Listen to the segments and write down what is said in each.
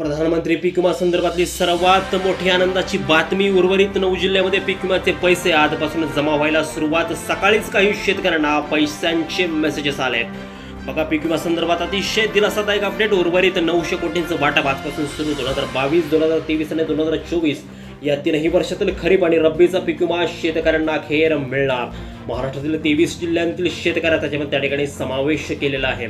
प्रधानमंत्री पीक विमा संदर्भातली सर्वात मोठी आनंदाची बातमी उर्वरित नऊ जिल्ह्यामध्ये पीक विम्याचे पैसे आजपासून जमा व्हायला सुरुवात. सकाळीच काही शेतकऱ्यांना पैशांचे मेसेजेस आले बघा पीक विमा संदर्भात अतिशय दिलासादायक अपडेट उर्वरित नऊशे कोटींचं वाटप आजपासून सुरू. दोन हजार बावीस दोन हजार तेवीस आणि दोन हजार चोवीस या तीनही वर्षातील खरीप आणि रब्बीचा पीक विमा शेतकऱ्यांना अखेर मिळणार. महाराष्ट्रातील तेवीस जिल्ह्यांतील शेतकऱ्या त्याच्यामध्ये त्या ठिकाणी समावेश केलेला आहे.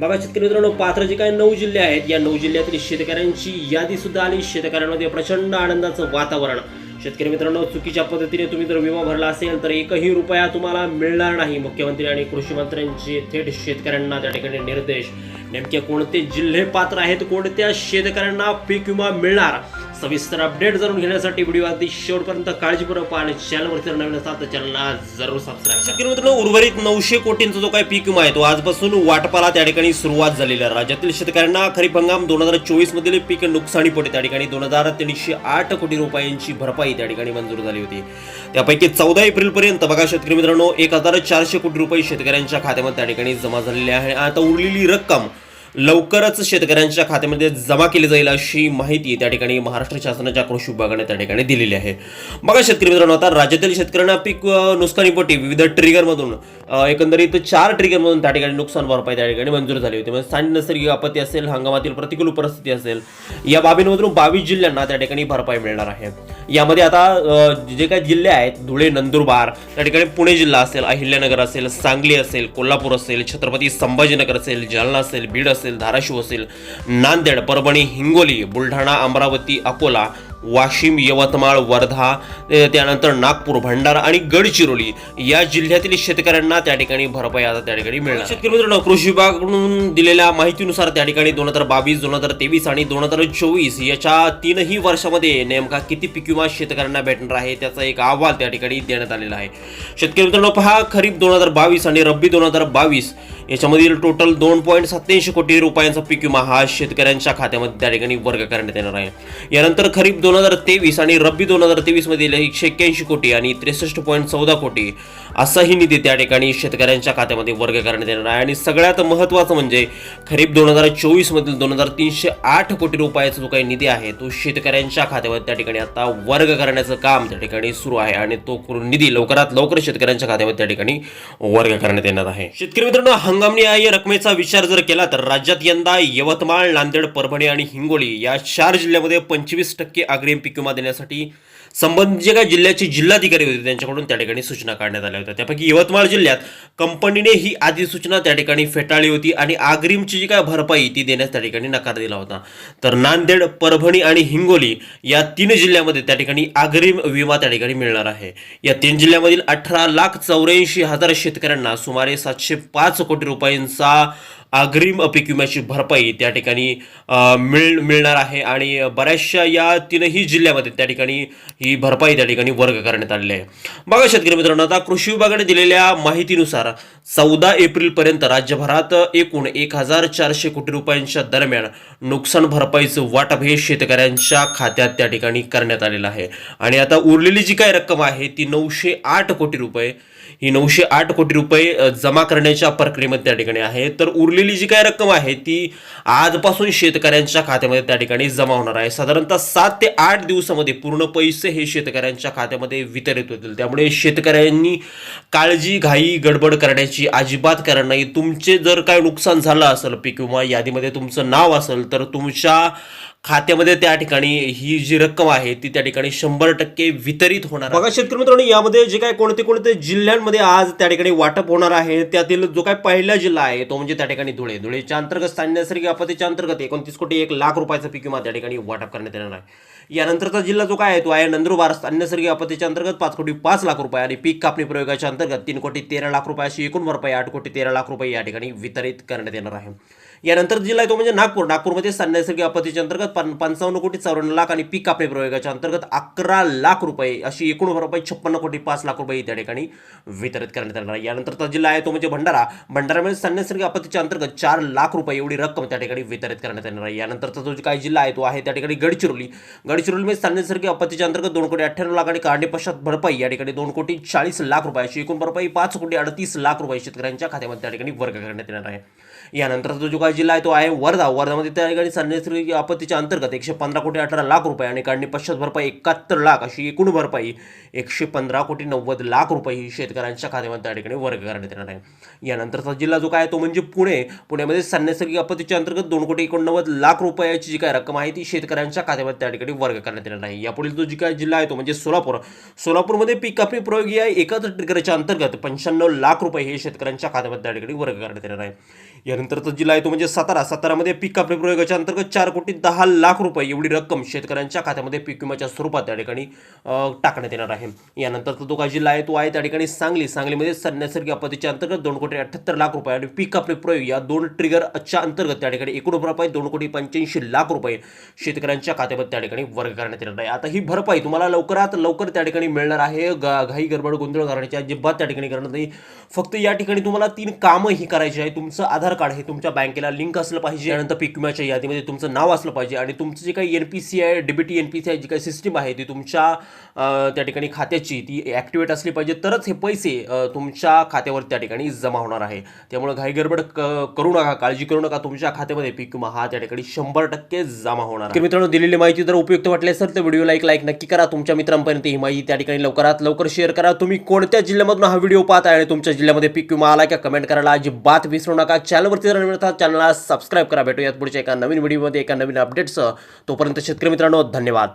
बघा शेतकरी मित्रांनो पात्र जे काही नऊ जिल्हे आहेत. या नऊ जिल्ह्यातील शेतकऱ्यांची यादी सुद्धा आली. शेतकऱ्यांमध्ये प्रचंड आनंदाचं वातावरण. शेतकरी मित्रांनो चुकीच्या पद्धतीने तुम्ही जर विमा भरला असेल तर एकही रुपया तुम्हाला मिळणार नाही. मुख्यमंत्री आणि कृषी मंत्र्यांचे थेट शेतकऱ्यांना त्या ठिकाणी निर्देश. नेमके कोणते जिल्हे पात्र आहेत कोणत्या शेतकऱ्यांना पीक विमा मिळणार? सविस्तर अपडेट जाणून घेण्यासाठी व्हिडिओ अगदी शेवटपर्यंत काळजीपूर्वक पहा आणि चॅनलवरती नवीन असाल तर चॅनलला जरूर सबस्क्राईब शेतकरी मित्रांनो उर्वरित नऊशे कोटींचा जो काही पीक विमा आहे तो आजपासून वाटपाला त्या ठिकाणी सुरुवात झालेली आहे. राज्यातील शेतकऱ्यांना खरीप हंगाम दोन हजार चोवीस मधील पीक नुकसानीपोटी त्या ठिकाणी दोन हजार तीनशे आठ कोटी रुपयांची भरपाई त्या ठिकाणी मंजूर झाली होती. त्यापैकी चौदा एप्रिल पर्यंत बघा शेतकरी मित्रांनो एक हजार चारशे कोटी रुपये शेतकऱ्यांच्या खात्यामध्ये त्या ठिकाणी जमा झालेले आहे. आता उरलेली रक्कम लवकरच शेतकऱ्यांच्या खात्यामध्ये जमा केली जाईल अशी माहिती त्या ठिकाणी महाराष्ट्र शासनाच्या कृषी विभागाने त्या ठिकाणी दिलेली आहे. बघा शेतकरी मित्रांनो आता राज्यातील शेतकऱ्यांना पीक नुकसानीपोटी विविध ट्रिगरमधून एकंदरीत चार ट्रिगरमधून त्या ठिकाणी नुकसान भरपाई त्या ठिकाणी मंजूर झाली होती. म्हणजे स्थानिक नैसर्गिक आपत्ती असेल हंगामातील प्रतिकूल परिस्थिती असेल या बाबींमधून बावीस जिल्ह्यांना त्या ठिकाणी भरपाई मिळणार आहे. यामध्ये आता जे काही जिल्हे आहेत धुळे नंदुरबार त्या ठिकाणी पुणे जिल्हा असेल अहिल्यानगर असेल सांगली असेल कोल्हापूर असेल छत्रपती संभाजीनगर असेल जालना असेल बीड असेल धाराशिव असेल नांदेड परभणी हिंगोली बुलढाणा अमरावती अकोला वाशिम यवतमाळ वर्धा त्यानंतर नागपूर भंडारा आणि गडचिरोली या जिल्ह्यातील शेतकऱ्यांना त्या ठिकाणी भरपाई आता त्या ठिकाणी मिळणार शेतकरी मित्रांनो कृषी विभागाकडून दिलेल्या माहितीनुसार त्या ठिकाणी दोन हजार बावीस दोन हजार तेवीस आणि दोन हजार चोवीस याच्या तीनही वर्षामध्ये नेमका किती पीक विमा शेतकऱ्यांना भेटणार आहे त्याचा एक अहवाल त्या ठिकाणी देण्यात आलेला आहे. शेतकरी मित्रांनो पहा खरीप दोन हजार बावीस आणि रब्बी दोन हजार बावीस याच्यामधील टोटल दोन पॉईंट सत्याऐंशी कोटी रुपयांचा पीक विमा हा शेतकऱ्यांच्या खात्यामध्ये त्या ठिकाणी वर्ग करण्यात येणार आहे. यानंतर खरीप दोन हजार तेवीस आणि रब्बी दोन हजार तेवीस मधील एकशे एक्क्याऐंशी कोटी आणि त्रेसष्ट पॉईंट चौदा कोटी असाही निधी त्या ठिकाणी शेतकऱ्यांच्या खात्यामध्ये वर्ग करण्यात येणार आहे. आणि सगळ्यात महत्त्वाचं म्हणजे खरीप दोन हजार चोवीस मधील दोन हजार तीनशे आठ कोटी रुपयाचा जो काही निधी आहे तो शेतकऱ्यांच्या खात्यामध्ये त्या ठिकाणी आता वर्ग करण्याचं काम त्या ठिकाणी सुरू आहे आणि तो करून निधी लवकरात लवकर शेतकऱ्यांच्या खात्यामध्ये त्या ठिकाणी वर्ग करण्यात येणार आहे. शेतकरी मित्रांनो हंगामनिहाय रकमेचा विचार जर केला तर राज्यात यंदा यवतमाळ नांदेड परभणी आणि हिंगोली या चार जिल्ह्यामध्ये पंचवीस टक्के सागरी एम पी विमा देण्यासाठी संबंधित जे काही जिल्ह्याचे जिल्हाधिकारी होते त्यांच्याकडून त्या ठिकाणी सूचना काढण्यात आल्या होत्या. त्यापैकी यवतमाळ जिल्ह्यात कंपनीने ही अधिसूचना त्या ठिकाणी फेटाळली होती आणि आग्रीमची जी काय भरपाई ती देण्यास त्या ठिकाणी नकार दिला होता. तर नांदेड परभणी आणि हिंगोली या तीन जिल्ह्यामध्ये त्या ठिकाणी आग्रीम विमा त्या ठिकाणी मिळणार आहे. या तीन जिल्ह्यामधील अठरा लाख चौऱ्याऐंशी हजार शेतकऱ्यांना सुमारे सातशे पाच कोटी रुपयांचा अग्रिम पीक विम्याची भरपाई त्या ठिकाणी मिळ मिळणार आहे आणि बऱ्याचशा या तीनही जिल्ह्यामध्ये त्या ठिकाणी ही भरपाई त्या ठिकाणी वर्ग करण्यात आलेली आहे. बघा शेतकरी मित्रांनो आता कृषी विभागाने दिलेल्या माहितीनुसार चौदा एप्रिलपर्यंत राज्यभरात एकूण एक हजार चारशे कोटी रुपयांच्या दरम्यान नुकसान भरपाईचं वाटप हे शेतकऱ्यांच्या खात्यात त्या ठिकाणी करण्यात आलेलं आहे. आणि आता उरलेली जी काही रक्कम आहे ती नऊशे आठ कोटी रुपये ही नऊशे आठ कोटी रुपये जमा करण्याच्या प्रक्रियेमध्ये त्या ठिकाणी आहे. तर उरलेली जी काही रक्कम आहे ती आजपासून शेतकऱ्यांच्या खात्यामध्ये त्या ठिकाणी जमा होणार आहे. साधारणतः सात ते आठ दिवसामध्ये पूर्ण पैसे हे शेतकऱ्यांच्या खात्यामध्ये वितरित होतील. त्यामुळे शेतकऱ्यांनी काळजी घाई गडबड करण्याची अजिबात कारण नाही. तुमचे जर काय नुकसान झालं असेल पीक विमा यादीमध्ये तुमचं नाव असेल तर तुमच्या खात्यामध्ये त्या ठिकाणी ही जी रक्कम आहे ती त्या ठिकाणी शंभर टक्के वितरित होणार बघा शेतकरी मित्रांनो यामध्ये जे काय कोणते कोणते जिल्ह्यांमध्ये आज त्या ठिकाणी वाटप होणार आहे त्यातील जो काय पहिला जिल्हा आहे तो म्हणजे त्या ठिकाणी धुळे. धुळेच्या अंतर्गत स्थानिक नैसर्गिक आपत्तीच्या अंतर्गत एकोणतीस कोटी एक लाख रुपयाचा पीक विमा त्या ठिकाणी वाटप करण्यात येणार आहे. यानंतरचा जिल्हा जो काय आहे तो आहे नंदुरबार. स्थानिक नैसर्गिक आपत्तीच्या अंतर्गत पाच कोटी पाच लाख रुपये आणि पीक कापणी प्रयोगाच्या अंतर्गत तीन कोटी तेरा लाख रुपये अशी एकूण भरपाई आठ कोटी तेरा लाख रुपये या ठिकाणी वितरित करण्यात येणार आहे. यानंतर जिल्हा आहे तो म्हणजे नागपूर. नागपूरमध्ये नैसर्गिक आपत्तीच्या अंतर्गत पं- पंचावन्न कोटी चौऱ्याण्णव लाख आणि पीक कापणी प्रयोगाच्या अंतर्गत अकरा लाख रुपये अशी एकूण भरपाई छप्पन्न कोटी पाच लाख रुपये त्या ठिकाणी वितरित करण्यात येणार आहे. यानंतरचा जिल्हा आहे तो म्हणजे भंडारा. भंडारामध्ये नैसर्गिक आपत्तीच्या अंतर्गत चार लाख रुपये एवढी रक्कम त्या ठिकाणी वितरित करण्यात येणार आहे. यानंतरचा जो काही जिल्हा आहे तो आहे त्या ठिकाणी गडचिरोली. गडचिरोलीमध्ये नैसर्गिक आपत्तीच्या अंतर्गत दोन कोटी अठ्ठ्याण्णव लाख आणि काढणी पश्चात भरपाई या ठिकाणी दोन कोटी चाळीस लाख रुपये अशी एकूण भरपाई पाच कोटी अडतीस लाख रुपये शेतकऱ्यांच्या खात्यामध्ये त्या ठिकाणी वर्ग करण्यात येणार आहे. यानंतरचा जो काही जिल्हा आहे तो आहे वर्धा. वर्धामध्ये त्या ठिकाणी नैसर्गिक आपत्तीच्या अंतर्गत एकशे पंधरा कोटी अठरा लाख रुपये आणि काढणी पश्चात भरपाई एकाहत्तर लाख अशी एकूण भरपाई एकशे पंधरा कोटी नव्वद लाख रुपये ही शेतकऱ्यांच्या खात्यामध्ये त्या ठिकाणी वर्ग करण्यात येणार आहे. यानंतरचा जिल्हा जो काय आहे तो म्हणजे पुणे. पुण्यामध्ये नैसर्गिक आपत्तीच्या अंतर्गत दोन कोटी एकोणनव्वद लाख रुपयाची जी काय रक्कम आहे ती शेतकऱ्यांच्या खात्यामध्ये त्या ठिकाणी वर्ग करण्यात येणार आहे. यापुढील जो जी काय जिल्हा आहे तो म्हणजे सोलापूर. सोलापूरमध्ये पीक कापणी प्रयोग या एकाच ट्रिगरच्या अंतर्गत पंच्याण्णव लाख रुपये हे शेतकऱ्यांच्या खात्यामध्ये त्या ठिकाणी वर्ग करण्यात येणार आहे. यानंतरचा जिल्हा आहे तो म्हणजे म्हणजे सातारा सातारामध्ये पीक कापणी प्रयोगाच्या अंतर्गत चार कोटी दहा लाख रुपये एवढी रक्कम शेतकऱ्यांच्या खात्यामध्ये पीक विम्याच्या स्वरूपात त्या ठिकाणी टाकण्यात येणार आहे. यानंतरचा जो काही जिल्हा आहे तो आहे त्या ठिकाणी सांगली सांगलीमध्ये नैसर्गिक आपत्तीच्या अंतर्गत दोन कोटी अठ्ठ्याहत्तर लाख रुपये आणि पीक कापणी प्रयोग या दोन ट्रिगरच्या अंतर्गत त्या ठिकाणी एकूण भरपाई दोन कोटी पंच्याऐंशी लाख रुपये शेतकऱ्यांच्या खात्यामध्ये त्या ठिकाणी वर्ग करण्यात येणार आहे. आता ही भरपाई तुम्हाला लवकरात लवकर त्या ठिकाणी मिळणार आहे. घाई गडबड गोंधळ करण्याची अजिबात त्या ठिकाणी करणार नाही. फक्त या ठिकाणी तुम्हाला तीन कामं ही करायची आहे तुमचं आधार कार्ड हे तुमच्या बँकेला लिंक असलं पाहिजे त्यानंतर पीक विम्याच्या यादीमध्ये तुमचं नाव असलं पाहिजे आणि तुमचं जे काही एन पी सी आहे डीबीटी एन पी सी आहे जी काही सिस्टीम आहे ती तुमच्या त्या ठिकाणी खात्याची ती ॲक्टिवेट असली पाहिजे. तरच हे पैसे तुमच्या खात्यावर त्या ठिकाणी जमा होणार आहे. त्यामुळे घाईगडबड क- करू नका काळजी करू नका. तुमच्या खात्यामध्ये पीक विमा हा त्या ठिकाणी शंभर टक्के जमा होणार आहे. तर मित्रांनो दिलेली माहिती जर उपयुक्त वाटली असेल तर व्हिडिओला एक लाईक नक्की करा. तुमच्या मित्रांपर्यंत ही माहिती त्या ठिकाणी लवकरात लवकर शेअर करा. तुम्ही कोणत्या जिल्ह्यामधून हा व्हिडिओ पाहता आणि तुमच्या जिल्ह्यामध्ये पीक विमा आला का कमेंट करायला अजिबात विसरू नका. चॅनलवरती जर नवीन चॅनल चॅनलला सबस्क्राईब करा. भेटूयात पुढच्या एका नवीन व्हिडिओमध्ये एका नवीन अपडेटसह तोपर्यंत शेतकरी मित्रांनो धन्यवाद.